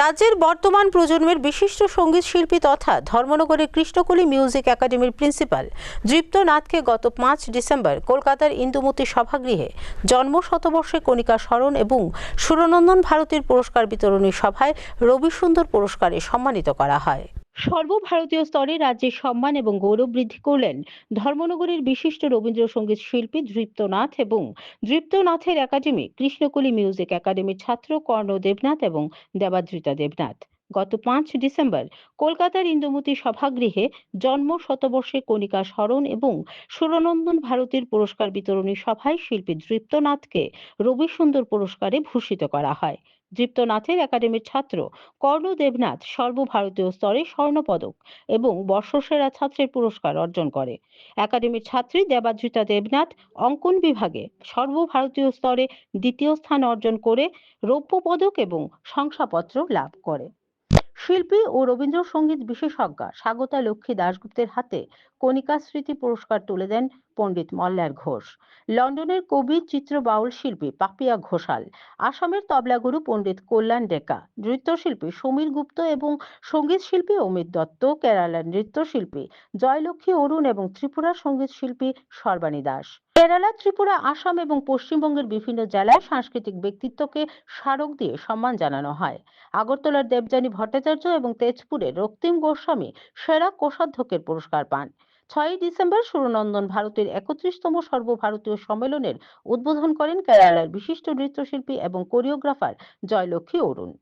রাজ্যের বর্তমান প্রজন্মের বিশিষ্ট সংগীত শিল্পী তথা ধর্মনগরের কৃষ্ণকলি মিউজিক একাডেমির প্রিন্সিপাল দৃপ্ত নাথকে গত পাঁচ ডিসেম্বর কলকাতার ইন্দুমতি সভাগৃহে জন্ম শতবর্ষে কণিকা স্মরণ এবং সুরনন্দন ভারতীর পুরস্কার বিতরণী সভায় রবি সুন্দর পুরস্কারে সম্মানিত করা হয়। সর্বভারতীয় স্তরে রাজ্যের সম্মান এবং গৌরব বৃদ্ধি করলেন ধর্মনগরের বিশিষ্ট রবীন্দ্রসঙ্গীত শিল্পী দৃপ্তনাথ এবং দৃপ্তনাথের একাডেমি কৃষ্ণকলি মিউজিক একাডেমির ছাত্র কর্ণ দেবনাথ এবং দেবাদ্রিতা দেবনাথ। গত পাঁচ ডিসেম্বর কলকাতার ইন্দুমতি সভাগৃহে জন্ম শতবর্ষে কণিকা স্মরণ এবং সুরনন্দন ভারতীর পুরস্কার বিতরণী সভায় শিল্পী দৃপ্তনাথকে রবি সুন্দর পুরস্কারে ভূষিত করা হয়। দৃপ্তনাথের একাডেমির ছাত্র কর্ণ দেবনাথ সর্বভারতীয় স্তরে স্বর্ণপদক এবং বর্ষসেরা ছাত্রের পুরস্কার অর্জন করে। একাডেমির ছাত্রী দেবাদ্রিতা দেবনাথ অঙ্কন বিভাগে সর্বভারতীয় স্তরে দ্বিতীয় স্থান অর্জন করে রৌপ্য পদক এবং শংসাপত্র লাভ করে। শিল্পী ও রবীন্দ্রসঙ্গীত বিশেষজ্ঞা স্বাগতা লক্ষ্মী দাশগুপ্তের হাতে কণিকা স্মৃতি পুরস্কার তুলে দেন পণ্ডিত মল্লার ঘোষ। লন্ডনের কবি, চিত্র বাউল শিল্পী পাপিয়া ঘোষাল, আসামের তবলাগুরু পণ্ডিত কল্যাণ ডেকা, নৃত্যশিল্পী সমীর গুপ্ত এবং সংগীত শিল্পী অমিত দত্ত, কেরালার নৃত্যশিল্পী জয়লক্ষ্মী অরুণ এবং ত্রিপুরার সংগীত শিল্পী সর্বাণী দাস কেরালা, ত্রিপুরা, আসাম এবং পশ্চিমবঙ্গের বিভিন্ন জেলায় সাংস্কৃতিক ব্যক্তিত্বকে স্মারক দিয়ে সম্মান জানানো হয়। আগরতলার দেবযানী ভট্টাচার্য এবং তেজপুরের রক্তিম গোস্বামী সেরা কোষাধ্যক্ষের পুরস্কার পান। ছয়ই ডিসেম্বর সুরনন্দন ভারতের একত্রিশতম সর্বভারতীয় সম্মেলনের উদ্বোধন করেন কেরালার বিশিষ্ট নৃত্যশিল্পী এবং কোরিওগ্রাফার জয়লক্ষ্মী অরুণ।